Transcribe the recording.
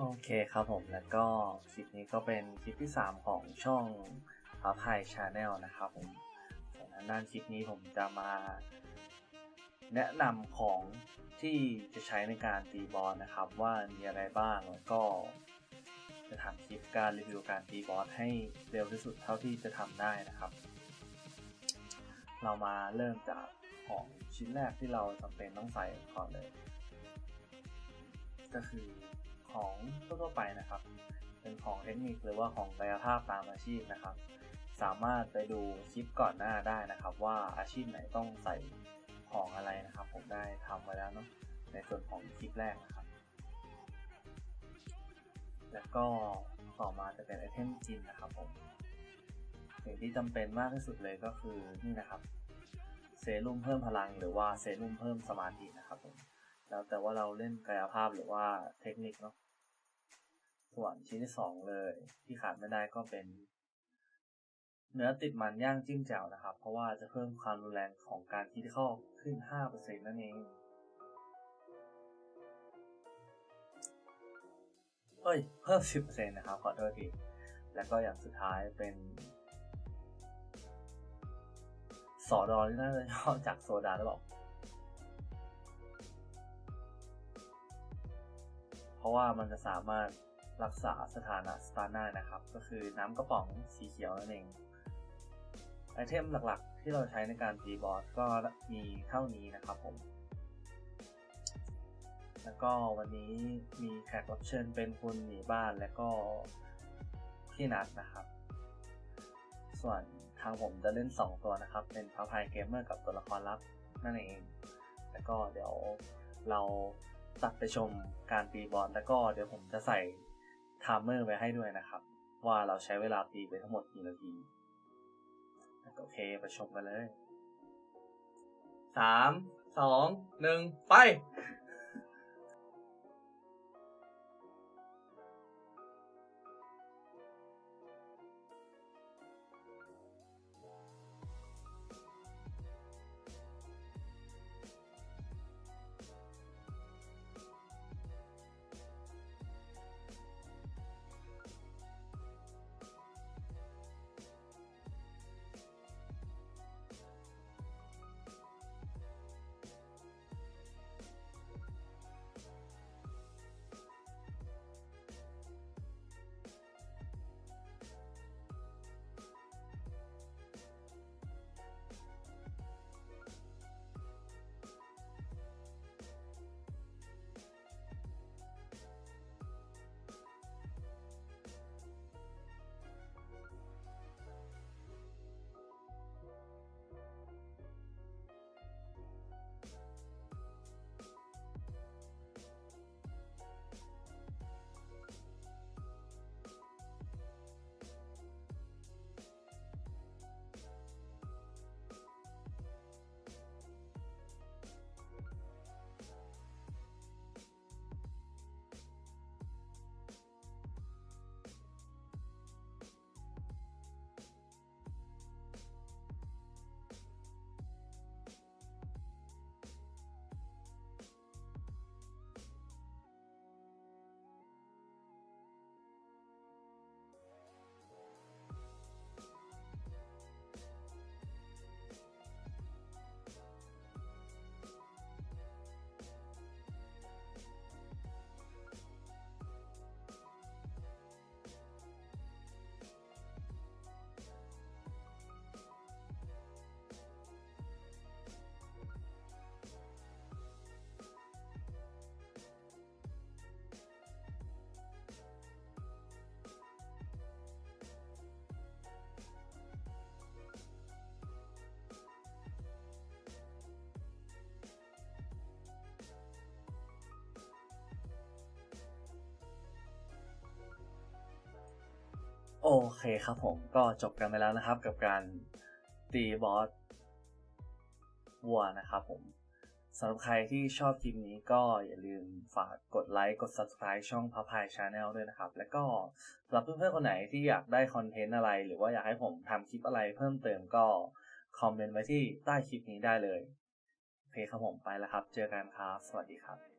โอเคครับผมแล้วก็คลิปนี้ก็เป็นคลิปที่ 3 ของช่องพับไฮชาแนลนะครับผมส่วนทางด้นคลิปนี้ผมจะมาแนะนำของที่จะใช้ในการตีบอลนะครับ ว่ามีอะไรบ้างแล้วก็จะทำคลิปการรีวิวการตีบอลให้เร็วที่สุดเท่าที่จะทำได้นะครับ เรามาเริ่มจากของชิ้นแรกที่เราจำเป็นต้องใส่ก่อนเลย ก็คือ ของทั่วๆไปนะครับ เป็นของเทคนิคหรือว่าของกายภาพตามอาชีพนะครับ สามารถไปดูคลิปก่อนหน้าได้นะครับ ว่าอาชีพไหนต้องใส่ของอะไรนะครับ ผมได้ทำไว้แล้วเนาะในส่วนของคลิปแรกนะครับ แล้วก็ต่อมาจะเป็นไอเทมกินนะครับผมสิ่งที่จำเป็นมากที่สุดเลยก็คือนี่นะครับเซรุ่มเพิ่มพลังหรือว่าเซรุ่มเพิ่มสมาธินะครับผม แล้วแต่ว่าเราเล่นกายภาพหรือว่าเทคนิคเนาะส่วนชิ้นที่สองเลย ที่ขาดไม่ได้ก็เป็น เนื้อติดมันย่างจิ้มแจ่วนะครับ เพราะว่าจะเพิ่มความรุนแรงของการคิดเข้าขึ้น 5%นั่นเองเอ้ย เพิ่ม 10%นะครับขอโทษทีแล้วก็อย่างสุดท้ายเป็นสอดอที่น่าจะย่อจากโซดาหรือเปล่า เพราะว่ามันจะสามารถรักษาสถานะสตาร์ได้นะครับ ก็คือน้ำกระป๋องสีเขียวนั่นเอง ไอเทมหลักๆ ที่เราใช้ในการตีบอสก็มีเท่านี้นะครับผม แล้วก็วันนี้มีแขกรับเชิญเป็นคุณหนีบ้านและก็พี่นัทนะครับ ส่วนทางผมจะเล่น 2 ตัวนะครับ เป็นพาพายเกมเมอร์กับตัวละครลับนั่นเอง แล้วก็เดี๋ยวเรา ตัดไปชมการตีบอลแล้วก็เดี๋ยวผมจะใส่ไทม์เมอร์ไว้ให้ด้วยนะครับ ว่าเราใช้เวลาตีไปทั้งหมดกี่นาทีโอเคไปชมกันเลยสามสองหนึ่งไป โอเคครับผมก็จบกันไปแล้วนะครับ กับการตีบอสวัวนะครับผมสำหรับใครที่ชอบคลิปนี้ก็อย่าลืมฝากกดไลค์กด subscribe ช่องพับพายชาแนลด้วยนะครับ แล้วก็สำหรับเพื่อนๆคนไหนที่อยากได้คอนเทนต์อะไร หรือว่าอยากให้ผมทำคลิปอะไรเพิ่มเติมก็คอมเมนต์ไว้ที่ใต้คลิปนี้ได้เลยโอเคครับผมไปแล้วครับ เจอกันครับ สวัสดีครับ